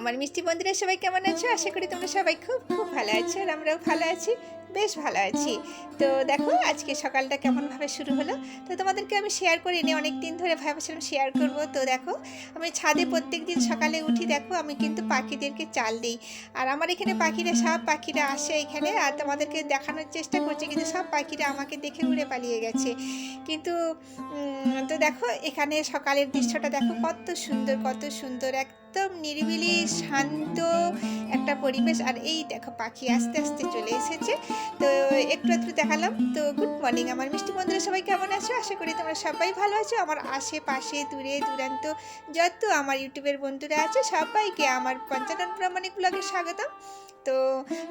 আমার মিষ্টি বন্ধুরা, সবাই কেমন আছো? আশা করি তোমরা সবাই খুব খুব ভালো আছো আর আমরাও ভালো আছি, বেশ ভালো আছি। তো দেখো, আজকে সকালটা কেমনভাবে শুরু হলো? তো তোমাদেরকে আমি শেয়ার করি নি অনেক দিন ধরে ভাবছিলাম শেয়ার করব। তো দেখো, আমি ছাদে প্রত্যেক দিন সকালে উঠি, দেখো, আমি কিন্তু পাখিদেরকে চাল দিই। আর আমার এখানে পাখিরা, সব পাখিরা আসে এখানে আর তোমাদেরকে দেখানোর চেষ্টা করছে, কিন্তু সব পাখিরা আমাকে দেখে উড়ে পালিয়ে গেছে। কিন্তু তো দেখো, এখানে সকালের দৃশ্যটা দেখো, কত সুন্দর কত সুন্দর একদম নিরিবিলি, শান্ত একটা পরিবেশ। আর এই দেখো, পাখি আস্তে আস্তে চলে এসেছে। তো একটু একটু দেখালাম। তো গুড মর্নিং আমার মিষ্টি বন্ধুরা, সবাই কেমন আছো? আশা করি তোমরা সবাই ভালো আছো। আমার আশেপাশে দূরে দূরান্ত যত আমার ইউটিউবের বন্ধুরা আছে, সবাইকে আমার পঞ্চানন প্রামাণিক ব্লগে স্বাগতম। তো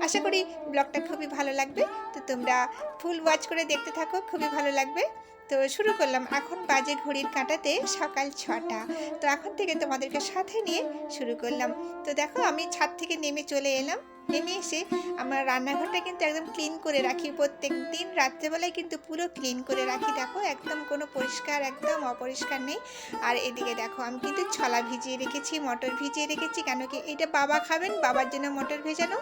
আশা করি ব্লগটা খুবই ভালো লাগবে। তো তোমরা ফুল ওয়াচ করে দেখতে থাকো, খুবই ভালো লাগবে। তো শুরু করলাম এখন বাজে ঘড়ির কাঁটাতে সকাল ছটা। তো এখন থেকে তোমাদেরকে সাথে নিয়ে শুরু করলাম। তো দেখো আমি ছাদ থেকে নেমে চলে এলাম। নেমে এসে আমার রান্নাঘরটা কিন্তু একদম ক্লিন করে রাখি। প্রত্যেক দিন রাত্রেবেলায় কিন্তু পুরো ক্লিন করে রাখি। দেখো, একদম কোনো পরিষ্কার, একদম অপরিষ্কার নেই। আর এদিকে দেখো, আমি কিন্তু ছলা ভিজিয়ে রেখেছি, মটর ভিজিয়ে রেখেছি। কেন কি এটা বাবা খাবেন, বাবার জন্য মটর ভেজানো।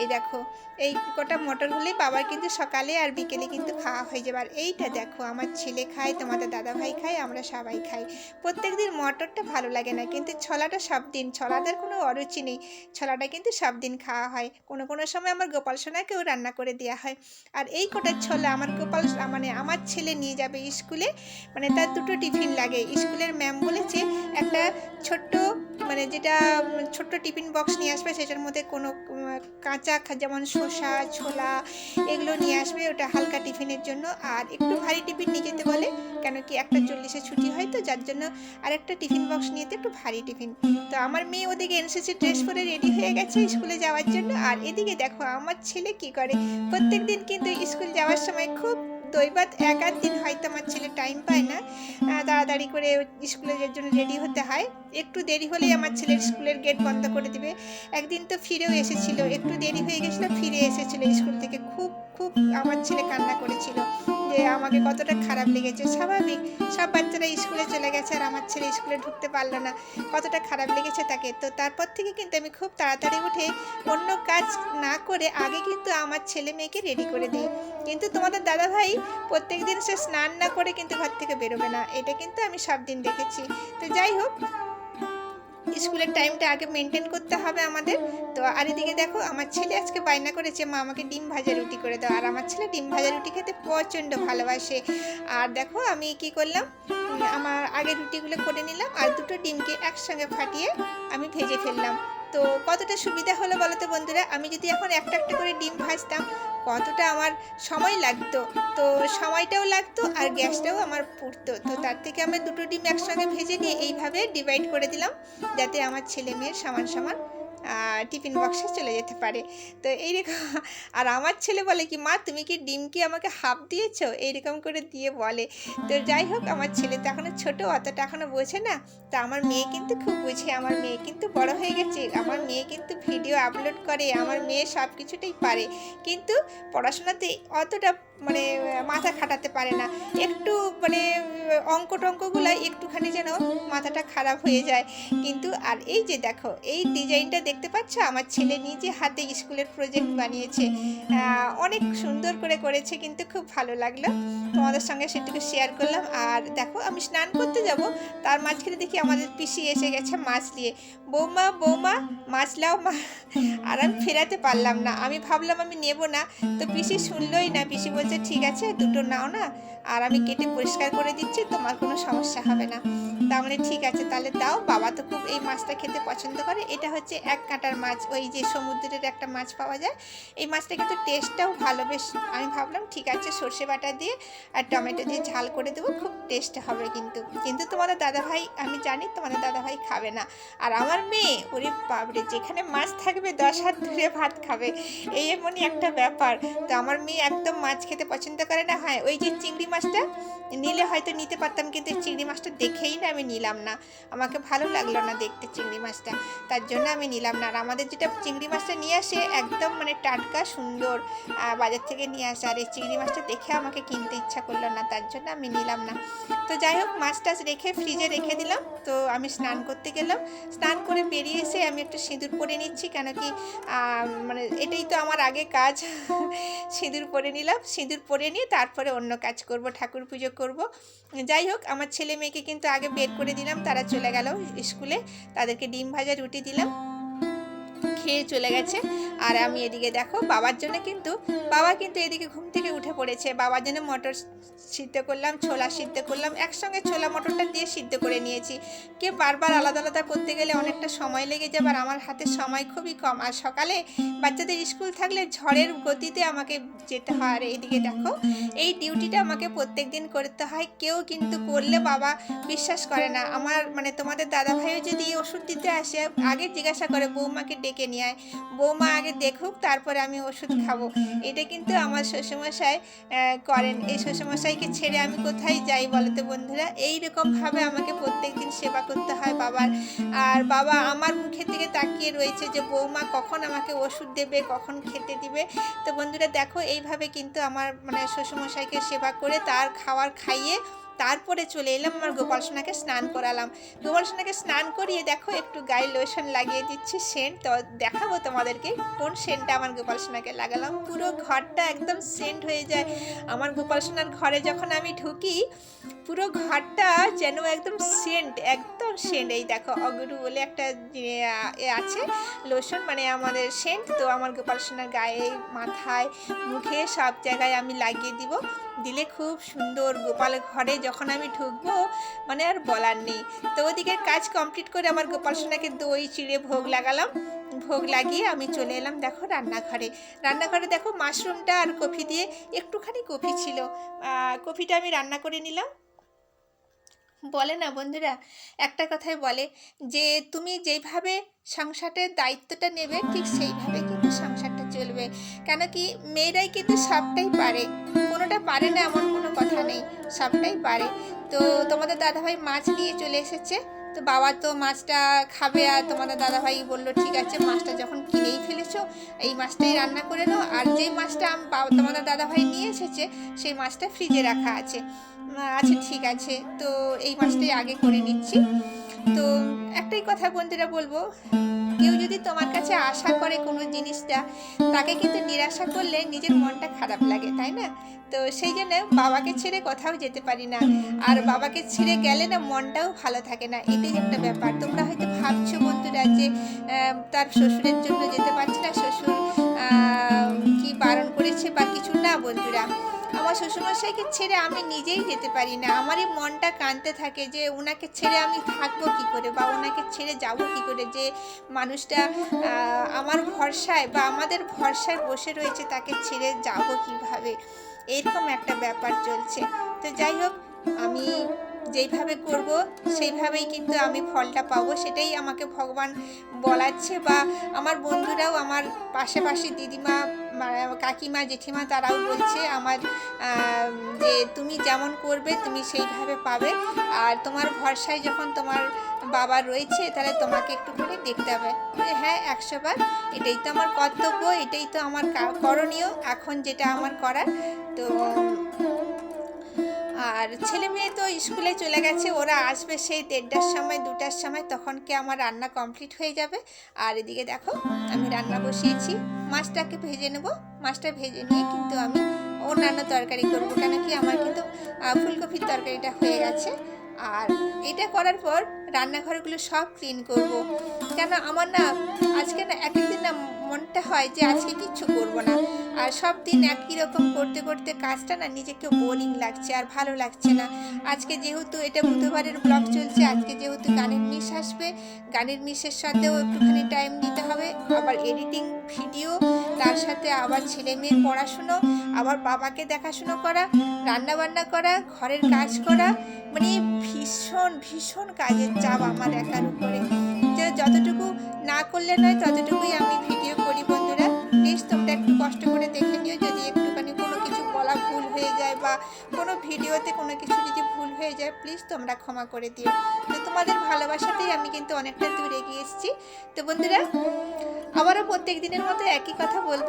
এই দেখো, এই কটা মটর হলেই বাবার কিন্তু সকালে আর বিকেলে কিন্তু খাওয়া হয়ে যাবে। আর এইটা দেখো, আমার ছেলে খায়, তোমাদের দাদা ভাই খায়, আমরা সবাই খাই। প্রত্যেক দিন মটরটা ভালো লাগে না, কিন্তু ছলাটা সব দিন ছলাদের কোনো অরুচি নেই। ছলাটা কিন্তু সব দিন খাওয়া হয়। কোনো কোনো সময় আমার গোপাল সোনাকেও রান্না করে দেওয়া হয়। আর এই কটা ছোলা আমার গোপাল মানে আমার ছেলে নিয়ে যাবে স্কুলে। মানে তার দুটো টিফিন লাগে। স্কুলের ম্যাম বলেছে, একটা ছোট্ট মানে যেটা ছোট্ট টিফিন বক্স নিয়ে আসবে, সেটার মধ্যে কোনো কাঁচা যেমন শসা, ছোলা, এগুলো নিয়ে আসবে। ওটা হালকা টিফিনের জন্য। আর একটু ভারী টিফিন নিয়ে যেতে বলে, কেন কি একটা চল্লিশে ছুটি হয় তো, যার জন্য আর একটা টিফিন বক্স নিয়ে একটু ভারী টিফিন। তো আমার মেয়ে ওদিকে এনসিসি ড্রেস পরে রেডি হয়ে গেছে স্কুলে যাওয়ার জন্য। আর এদিকে দেখো, আমার ছেলে কি করে? প্রত্যেক দিন কিন্তু স্কুল যাওয়ার সময় খুব দৈবাত এক আধ দিন হয়তো আমার ছেলে টাইম পায় না। তাড়াতাড়ি করে স্কুলে যাওয়ার জন্য রেডি হতে হয়। একটু দেরি হলেই আমার ছেলের স্কুলের গেট বন্ধ করে দেবে। একদিন তো ফিরেও এসেছিল, একটু দেরি হয়ে গেছিল, ফিরে এসেছিল স্কুল থেকে। খুব খুব আমার ছেলে কান্না করেছিল। যে আমাকে কতটা খারাপ লেগেছে। স্বাভাবিক, সব বাচ্চারা স্কুলে চলে গেছে আর আমার ছেলে স্কুলে ঢুকতে পারল না। কতটা খারাপ লেগেছে তাকে। তো তারপর থেকে কিন্তু আমি খুব তাড়াতাড়ি উঠে অন্য কাজ না করে আগে কিন্তু আমার ছেলে মেয়েকে রেডি করে দিই। কিন্তু তোমাদের দাদা ভাই প্রত্যেক দিন সে স্নান না করে কিন্তু ঘর থেকে বেরোবে না। এটা কিন্তু আমি সব দিন দেখেছি। তো যাই হোক স্কুলের টাইমটা আগে মেনটেন করতে হবে আমাদের। তো আর এদিকে দেখো, আমার ছেলে আজকে বায়না করেছে, মা, আমাকে ডিম ভাজা রুটি করে দাও। আর আমার ছেলে ডিম ভাজা রুটি খেতে প্রচণ্ড ভালোবাসে। আর দেখো, আমি কি করলাম? আমার আগে রুটিগুলো করে নিলাম আর দুটো ডিমকে একসঙ্গে ফাটিয়ে আমি ভেজে ফেললাম। তো কতটা সুবিধা হলো বলো তো বন্ধুরা? আমি যদি এখন একটা একটা করে ডিম ভাজতাম কতটা আমার সময় লাগতো? তো সময়টাও লাগতো আর গ্যাসটাও আমার পুড়তো। তো তার থেকে আমি দুটো ডিম একসঙ্গে ভেজে নিয়ে এইভাবে ডিভাইড করে দিলাম, যাতে আমার ছেলে মেয়ের সমান সমান টিফিন বক্সে চলে যেতে পারে। তো এইরকম আর আমার ছেলে বলে কি মা তুমি কি ডিম কি আমাকে হাফ দিয়েছ? এইরকম করে দিয়ে বলে। তো যাই হোক আমার ছেলে তো এখনও ছোটো অতটা এখনও বোঝে না। তা আমার মেয়ে কিন্তু খুব বুঝে আমার মেয়ে কিন্তু বড় হয়ে গেছে আমার মেয়ে কিন্তু ভিডিও আপলোড করে আমার মেয়ে সব কিছুটাই পারে। কিন্তু পড়াশোনাতে অতটা মানে মাথা খাটাতে পারে না। একটু মানে অঙ্ক টঙ্কগুলো একটুখানি যেন মাথাটা খারাপ হয়ে যায়। কিন্তু, আর এই যে দেখো, এই ডিজাইনটা দেখতে পাচ্ছ? আমার ছেলে নিজে হাতে স্কুলের প্রজেক্ট বানিয়েছে। অনেক সুন্দর করে করেছে, কিন্তু খুব ভালো লাগল। তোমাদের সঙ্গে সেটুকু শেয়ার করলাম। আর দেখো, আমি স্নান করতে যাব। তার মাঝখানে দেখি আমাদের পিসি এসে গেছে মাছ নিয়ে। বৌমা বৌমা, মাছ লাও মা। আর আমি ফেরাতে পারলাম না। আমি ভাবলাম আমি নেব না। তো পিসি শুনলোই না। পিসি বলছে ঠিক আছে, দুটো নাও না, আর আমি কেটে পরিষ্কার করে দিচ্ছি, তোমার কোনো সমস্যা হবে না। তার মানে ঠিক আছে, তাহলে দাও। বাবা তো খুব এই মাছটা খেতে পছন্দ করে। এটা হচ্ছে এক কাঁটার মাছ। ওই যে সমুদ্রের একটা মাছ পাওয়া যায়, এই মাছটা কিন্তু টেস্টটাও ভালো। বেশ, আমি ভাবলাম ঠিক আছে, সর্ষে বাটা দিয়ে আর টমেটো দিয়ে ঝাল করে দেবো, খুব টেস্ট হবে কিন্তু। কিন্তু তোমাদের দাদাভাই, আমি জানি তোমাদের দাদাভাই খাবে না। আর আমার মেয়ে, ওরে বাবরে যেখানে মাছ থাকবে, দশ হাত ধরে ভাত খাবে। এই এমনই একটা ব্যাপার। তো আমার মেয়ে একদম মাছ খেতে পছন্দ করে না? হ্যাঁ ওই যে চিংড়ি মাছটা নিলে হয়তো নিতে পারতাম, কিন্তু চিংড়ি মাছটা দেখেই না আমি নিলাম না। আমাকে ভালো লাগল না দেখতে চিংড়ি মাছটা। তার জন্য আমি নিলাম না। আর আমাদের যেটা চিংড়ি মাছটা নিয়ে আসে একদম মানে টাটকা, সুন্দর বাজার থেকে নিয়ে আসে। আর এই চিংড়ি মাছটা দেখে আমাকে কিনতে ইচ্ছা করল না, তার জন্য আমি নিলাম না। তো যাই হোক, মাছ টাছ রেখে ফ্রিজে রেখে দিলাম। তো আমি স্নান করতে গেলাম। স্নান করে বেরিয়ে এসে আমি একটু সিঁদুর পরে নিচ্ছি, কেন কি মানে এটাই তো আমার আগে কাজ। সিঁদুর পরে নিলাম। সিঁদুর পরে নিয়ে তারপরে অন্য কাজ করব, ঠাকুর পুজো করব। যাই হোক, আমার ছেলে মেয়েকে কিন্তু আগে বের করে দিলাম, তারা চলে গেল স্কুলে। তাদেরকে ডিম ভাজা রুটি দিলাম। খেয়ে চলে গেছে। আর আমি এদিকে দেখো, বাবার জন্য কিন্তু, বাবা কিন্তু এদিকে ঘুম থেকে উঠে পড়েছে। বাবার জন্য মটর সিদ্ধ করলাম, ছোলা সিদ্ধ করলাম, একসঙ্গে ছোলা মটরটা দিয়ে সিদ্ধ করে নিয়েছি। কে বারবার আলাদা আলাদা করতে গেলে অনেকটা সময় লেগে যাবে আর আমার হাতে সময় খুবই কম। আর সকালে বাচ্চাদের স্কুল থাকলে ঝড়ের গতিতে আমাকে যেতে হয়। আর এইদিকে দেখো, এই ডিউটিটা আমাকে প্রত্যেক দিন করতে হয়। কেউ কিন্তু করলে বাবা বিশ্বাস করে না। আমার মানে তোমাদের দাদা ভাইও যদি ওষুধ দিতে আসে, আগে জিজ্ঞাসা করে, বৌমাকে ডেকে নিয়ে আয়। বৌমা আগে দেখুক, তারপরে আমি ওষুধ খাব। এটা কিন্তু আমার শ্বশুরমশাই করেন। এই শ্বশুরমশাইকে ছেড়ে আমি কোথায় যাই বলো তো বন্ধুরা? এইরকমভাবে আমাকে প্রত্যেক দিন সেবা করতে হয় বাবার। আর বাবা আমার মুখের দিকে তাকিয়ে রয়েছে যে, বৌমা কখন আমাকে ওষুধ দেবে, কখন খেতে দিবে? তো বন্ধুরা দেখো, এইভাবে কিন্তু আমার মানে শ্বশুরমশাইকে সেবা করে তার খাবার খাইয়ে তারপরে চলে এলাম, আমার গোপাল সোনাকে স্নান করালাম। গোপাল সোনাকে স্নান করিয়ে দেখো, একটু গায়ে লোশন লাগিয়ে দিচ্ছি সেন্ট। তো দেখাবো তোমাদেরকে কোন সেন্টটা আমার গোপাল সোনাকে লাগালাম। পুরো ঘরটা একদম সেন্ট হয়ে যায়। আমার গোপাল সোনার ঘরে যখন আমি ঢুকি, পুরো ঘরটা যেন একদম সেন্ট একদম সেন্ট। এই দেখো, অগরু বলে একটা এ আছে, লোশন মানে আমাদের সেন্ট। তো আমার গোপাল সোনার গায়ে, মাথায়, মুখে সব জায়গায় আমি লাগিয়ে দিব। দিলে খুব সুন্দর। গোপাল ঘরে যখন আমি ঢুকবো মানে আর বলার নেই। তো ওদিকে কাজ কমপ্লিট করে আমার গোপাল সোনাকে দই, চিড়ে ভোগ লাগালাম। ভোগ লাগিয়ে আমি চলে এলাম দেখো রান্নাঘরে। রান্নাঘরে দেখো মাশরুমটা আর কফি দিয়ে একটুখানি কফি ছিল। কফিটা আমি রান্না করে নিলাম। বলে না বন্ধুরা? একটা কথাই বলে যে, তুমি যেইভাবে সংসারের দায়িত্বটা নেবে, ঠিক সেইভাবে কিন্তু সংসারটা চলবে। কেন কি মেয়েরাই কিন্তু সবটাই পারে। কোনোটা পারে না এমন কোনো কথা নেই, সবটাই পারে। তো তোমাদের দাদাভাই মাছ নিয়ে চলে এসেছে। তো বাবা তো মাছটা খাবে আর তোমাদের দাদাভাই বলল, ঠিক আছে, মাছটা যখন কিনেই ফেলেছো, এই মাছটাই রান্না করে নাও। আর যেই মাছটা তোমাদের দাদাভাই নিয়ে এসেছে, সেই মাছটা ফ্রিজে রাখা আছে। আচ্ছা ঠিক আছে, তো এই মাছটাই আগে করে নিচ্ছি। তো একটাই কথা বন্ধুরা বলব যদি তোমার কাছে আশা করে কোনো জিনিসটা, তাকে কিন্তু নিরাশা করলে নিজের মনটা খারাপ লাগে, তাই না? তো সেই জন্য বাবাকে ছেড়ে কোথাও যেতে পারি না। আর বাবাকে ছেড়ে গেলে না মনটাও ভালো থাকে না, এটাই একটা ব্যাপার। তোমরা হয়তো ভাবছ বন্ধুরা যে তার শ্বশুরের জন্য যেতে পারছে না, শ্বশুর কি বারণ করেছে বা কিছু না বন্ধুরা। আমার শ্বশুরমশাইকে ছেড়ে আমি নিজেই যেতে পারি না। আমারই মনটা কাঁদতে থাকে যে ওনাকে ছেড়ে আমি থাকব কি করে বা ওনাকে ছেড়ে যাব কি করে? যে মানুষটা আমার ভরসায় বা আমাদের ভরসায় বসে রয়েছে তাকে ছেড়ে যাব কীভাবে? এরকম একটা ব্যাপার চলছে। তো যাই হোক, আমি যেইভাবে করব, সেইভাবেই কিন্তু আমি ফলটা পাবো। সেটাই আমাকে ভগবান বলাচ্ছে বা আমার বন্ধুরাও আমার পাশাপাশি দিদিমা কাকিমা, জেঠিমা তারাও বলছে আমার যে তুমি যেমন করবে তুমি সেইভাবে পাবে। আর তোমার ভরসায় যখন তোমার বাবা রয়েছে তাহলে তোমাকে একটুখানি দেখতে হবে। হ্যাঁ একশোবার এটাই তো আমার কর্তব্য, এটাই তো আমার করণীয়। এখন যেটা আমার করার, তো আর ছেলে মেয়ে তো স্কুলে চলে গেছে, ওরা আসবে সেই দেড়টার সময়, দুটার সময়, তখন কি আমার রান্না কমপ্লিট হয়ে যাবে? আর এদিকে দেখো, আমি রান্না বসিয়েছি, মাছটাকে ভেজে নেব। মাছটা ভেজে নিয়ে কিন্তু আমি অন্যান্য তরকারি করব কেন কি আমার কিন্তু ফুলকপির তরকারিটা হয়ে গেছে। আর এটা করার পর রান্নাঘরগুলো সব ক্লিন করব। কেন আমার না আজকে না এক হয় যে আজকে কিচ্ছু করব না। আর সব দিন একই রকম করতে করতে কাজটা না নিজেকে বোরিং লাগছে আর ভালো লাগছে না। আজকে যেহেতু এটা বুধবারের ব্লগ চলছে, আজকে যেহেতু গানের মিস আসবে, গানের মিসের সাথেও একটুখানি টাইম দিতে হবে। আবার এডিটিং ভিডিও তার সাথে আবার ছেলে মেয়ের পড়াশুনো, আবার বাবাকে দেখাশুনো করা রান্না বান্না করা, ঘরের কাজ করা মানে ভীষণ ভীষণ কাজের চাপ আমার একার উপরে। যতটুকু না করলে নয়, ততটুকুই আমি করি বন্ধুরা। প্লিজ তোমরা একটু কষ্ট করে দেখে নিও। যদি একটুখানি কোনো কিছু বলা ভুল হয়ে যায় বা কোনো ভিডিওতে কোনো কিছু যদি ভুল হয়ে যায় প্লিজ তোমরা ক্ষমা করে দিও। তো তোমাদের ভালোবাসাতেই আমি কিন্তু অনেকটা দূরে এগিয়ে এসেছি। তো বন্ধুরা আবারও প্রত্যেক দিনের মতো একই কথা বলব।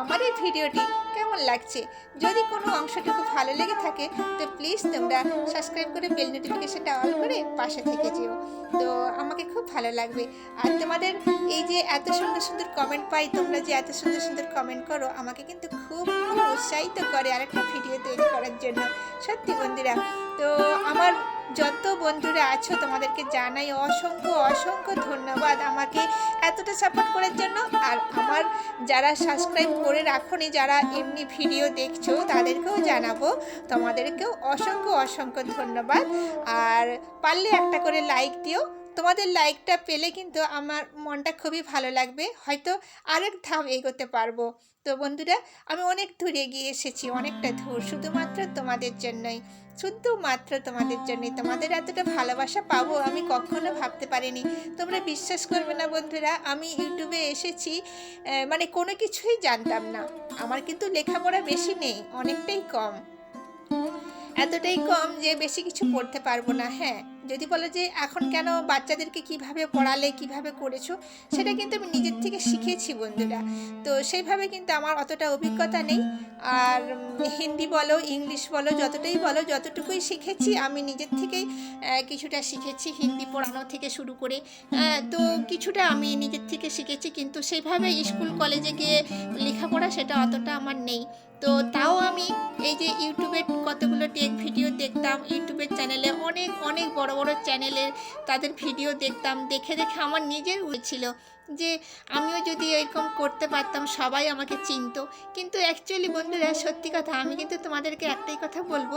আমার এই ভিডিওটি কেমন লাগছে? যদি কোনো অংশটুকু ভালো লেগে থাকে, তো প্লিজ তোমরা সাবস্ক্রাইব করে বেল নোটিফিকেশনটা অন করে পাশে থেকে যেও। তো আমাকে খুব ভালো লাগবে। আর তোমাদের এই যে এত সুন্দর সুন্দর কমেন্ট পাই, তোমরা যে এত সুন্দর সুন্দর কমেন্ট করো, আমাকে কিন্তু খুব খুব উৎসাহিত করে আরেকটা ভিডিও তৈরি করার জন্য। সত্যি বন্ধুরা, তো আমার যত বন্ধুরা আছো, তোমাদেরকে জানাই অসংখ্য অসংখ্য ধন্যবাদ আমাকে এতটা সাপোর্ট করার জন্য। আর আমার যারা সাবস্ক্রাইব করে রাখোনি, যারা এমনি ভিডিও দেখছ, তাদেরকেও জানাব। তোমাদেরকেও অসংখ্য অসংখ্য ধন্যবাদ। আর পারলে একটা করে লাইক দিও। তোমাদের লাইকটা পেলে কিন্তু আমার মনটা খুবই ভালো লাগবে। হয়তো আরেক ধাপ এগোতে পারব। তো বন্ধুরা, আমি অনেক দূর এগিয়ে এসেছি, অনেকটা দূর। শুধুমাত্র তোমাদের জন্যই, শুধুমাত্র তোমাদের জন্যই। তোমাদের এতটা ভালোবাসা পাবো আমি কখনো ভাবতে পারিনি। তোমরা বিশ্বাস করবে না বন্ধুরা, আমি ইউটিউবে এসেছি মানে কোনো কিছুই জানতাম না। আমার কিন্তু লেখাপড়া বেশি নেই, অনেকটাই কম। এতটাই কম যে বেশি কিছু পড়তে পারব না হ্যাঁ। যদি বলো যে এখন কেন বাচ্চাদেরকে কীভাবে পড়ালে, কীভাবে করেছ, সেটা কিন্তু আমি নিজের থেকে শিখেছি বন্ধুরা। তো সেইভাবে কিন্তু আমার অতটা অভিজ্ঞতা নেই। আর হিন্দি বলো, ইংলিশ বলো, যতটাই বলো, যতটুকুই শিখেছি, আমি নিজের থেকেই কিছুটা শিখেছি হিন্দি পড়ানো থেকে শুরু করে। তো কিছুটা আমি নিজের থেকে শিখেছি, কিন্তু সেইভাবে স্কুল, কলেজে গিয়ে লেখাপড়া সেটা অতটা আমার নেই। তো তাও আমি এই যে ইউটিউবে কতগুলো টেক ভিডিও দেখতাম, ইউটিউবের চ্যানেলে অনেক অনেক বড় বড় বড় চ্যানেলের তাদের ভিডিও দেখতাম। দেখে দেখে আমার নিজের হয়েছিল যে, আমিও যদি এরকম করতে পারতাম, সবাই আমাকে চিনতো। কিন্তু অ্যাকচুয়ালি বন্ধুরা, সত্যি কথা, আমি কিন্তু তোমাদেরকে একটাই কথা বলব।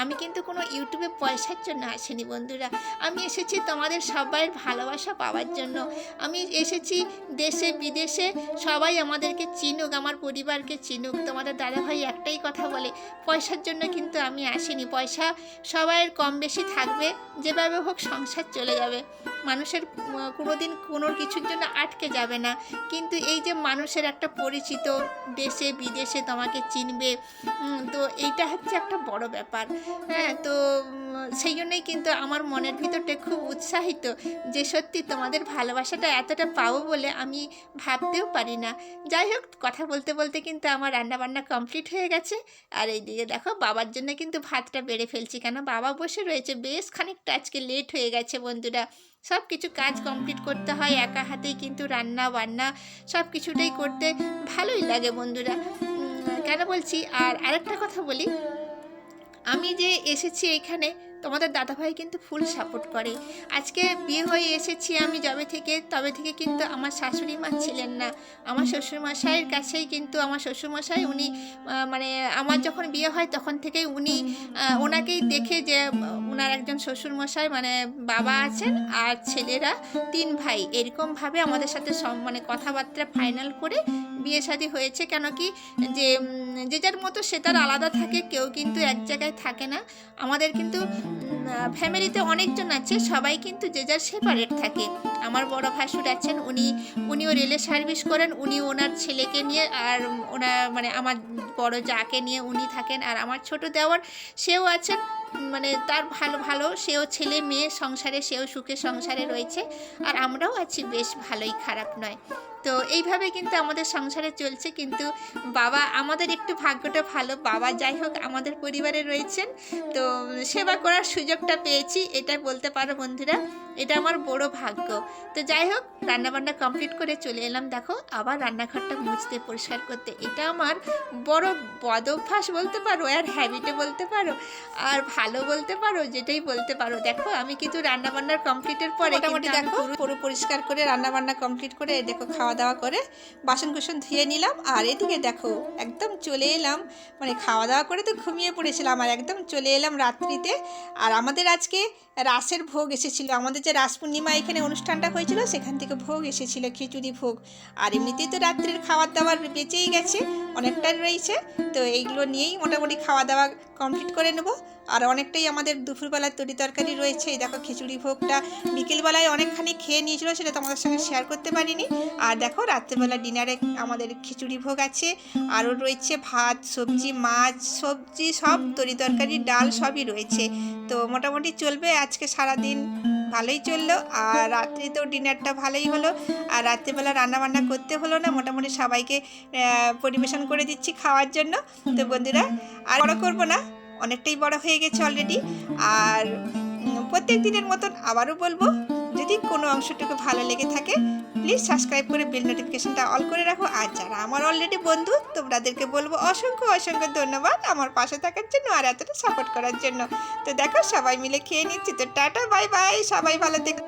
আমি কিন্তু কোনো ইউটিউবে পয়সার জন্য আসিনি বন্ধুরা। আমি এসেছি তোমাদের সবাইয়ের ভালোবাসা পাওয়ার জন্য। আমি এসেছি দেশে, বিদেশে সবাই আমাদেরকে চিনুক, আমার পরিবারকে চিনুক। তোমাদের দাদাভাই একটাই কথা বলে, পয়সার জন্য কিন্তু আমি আসিনি। পয়সা সবাইয়ের কম বেশি থাকবে যেভাবে হোক সংসার চলে যাবে। মানুষের উম, কোনোদিন কোনো কিছুর জন্য আটকে যাবে না। কিন্তু এই যে মানুষের একটা পরিচিত দেশে বিদেশে তোমাকে চিনবে তো এইটা হচ্ছে একটা বড় ব্যাপার। হ্যাঁ তো সেই জন্যই কিন্তু আমার মনের ভিতরটা খুব উৎসাহিত যে সত্যি তোমাদের ভালোবাসাটা এতটা পাবো বলে আমি ভাবতেও পারি না। যাই হোক কথা বলতে বলতে কিন্তু আমার রান্নাবান্না কমপ্লিট হয়ে গেছে। আর এইদিকে দেখো বাবার জন্য কিন্তু ভাতটা বেড়ে ফেলছি কেন? বাবা বসে রয়েছে বেশ খানিকটা আজকে লেট হয়ে গেছে বন্ধুরা। সব কিছু কাজ কমপ্লিট করতে হয়, একা হাতেই কিন্তু রান্না, বান্না সব কিছুটাই করতে ভালোই লাগে বন্ধুরা। কেন বলছি? আর আরেকটা কথা বলি। আমি যে এসেছি এখানে তোমাদের দাদাভাই কিন্তু ফুল সাপোর্ট করে। আজকে বিয়ে হয়ে এসেছি আমি যবে থেকে, তবে থেকে কিন্তু আমার শাশুড়ি মা ছিলেন না। আমার শ্বশুরমশাইয়ের কাছেই কিন্তু আমার শ্বশুরমশাই উনি মানে আমার যখন বিয়ে হয় তখন থেকেই উনি ওনাকেই দেখে যে ওনার একজন শ্বশুরমশাই মানে বাবা আছেন আর ছেলেরা তিন ভাই। এরকমভাবে আমাদের সাথে সব- মানে কথাবার্তা ফাইনাল করে বিয়ে শাদী হয়েছে। কেন কি যে যে যার মতো সে তার আলাদা থাকে, কেউ কিন্তু এক জায়গায় থাকে না। আমাদের কিন্তু ফ্যামিলিতে অনেকজন আছে, সবাই কিন্তু যে যার সেপারেট থাকে। আমার বড় ভাসুর আছেন, উনি, উনিও রেলে সার্ভিস করেন, উনি ওনার ছেলেকে নিয়ে আর ওনার মানে আমার বড় যাকে নিয়ে উনি থাকেন আর আমার ছোট দেওয়ার সেও আছেন। মানে তার ভালো ভালো সেও ছেলে মেয়ে সংসারে, সেও সুখে সংসারে রয়েছে আর আমরাও আছি বেশ ভালোই খারাপ নয়। তো এইভাবে কিন্তু আমাদের সংসারে চলছে কিন্তু বাবা আমাদের একটু ভাগ্যটা ভালো, বাবা যাই হোক আমাদের পরিবারে রয়েছেন। তো সেবা করার সুযোগটা পেয়েছি, এটা বলতে পারো বন্ধুরা। এটা আমার বড় ভাগ্য। তো যাই হোক রান্নাবান্না কমপ্লিট করে চলে এলাম। দেখো আবার রান্নাঘরটা মুছতে পরিষ্কার করতে। এটা আমার বড় বদ অভ্যাস বলতে পারো আর হ্যাবিটে বলতে পারো আর ভালো বলতে পারো যেটাই বলতে পারো। দেখো আমি কিন্তু রান্নাবান্নার কমপ্লিটের পরে মোটামুটি দেখো পুরো পরিষ্কার করে রান্নাবান্না কমপ্লিট করে দেখো খাওয়া দাওয়া করে বাসন কুসন ধুয়ে নিলাম। আর এদিকে দেখো একদম চলে এলাম। মানে খাওয়া দাওয়া করে তো ঘুমিয়ে পড়েছিলাম আর একদম চলে এলাম রাত্রিতে। আর আমাদের আজকে রাসের ভোগ এসেছিল। আমাদের যে রাস পূর্ণিমা এখানে অনুষ্ঠানটা হয়েছিল, সেখান থেকে ভোগ এসেছিল, খিচুড়ি ভোগ। আর এমনিতেই তো রাত্রের খাবার দাবার বেঁচেই গেছে অনেকটা রয়েছে। তো এইগুলো নিয়েই মোটামুটি খাওয়া দাওয়া কমপ্লিট করে নেব। আর অনেকটাই আমাদের দুপুরবেলার তরি তরকারি রয়েছে। এই দেখো খিচুড়ি ভোগটা বিকেলবেলায় অনেকখানি খেয়ে নিয়েছিল, সেটা তোমাদের সঙ্গে শেয়ার করতে পারিনি। আর দেখো রাত্রেবেলা ডিনারে আমাদের খিচুড়ি ভোগ আছে। আরও রয়েছে ভাত, সবজি, মাছ, সবজি, সব তরি তরকারি, ডাল সবই রয়েছে। তো মোটামুটি চলবে আজকে সারাদিন। ভালোই চলল। আর রাত্রিতেও ডিনারটা ভালোই হলো। আর রাত্রিবেলা রান্না বান্না করতে হলো না। মোটামুটি সবাইকে পরিবেশন করে দিচ্ছি খাওয়ার জন্য। তো বন্ধুরা, আর বড় করব না। অনেকটাই বড় হয়ে গেছে অলরেডি আর প্রত্যেক দিনের মতন আবারও বলব, যদি কোনো অংশটুকু ভালো লেগে থাকে প্লিজ সাবস্ক্রাইব করে বেল নোটিফিকেশনটা অল করে রাখো। আর যারা আমার অলরেডি বন্ধু, তোমাদেরকে বলব অসংখ্য অসংখ্য ধন্যবাদ আমার পাশে থাকার জন্য আর এতটা সাপোর্ট করার জন্য। তো দেখো, সবাই মিলে খেয়ে নিচ্ছি। তো টাটা বাই বাই সবাই ভালো থেকো।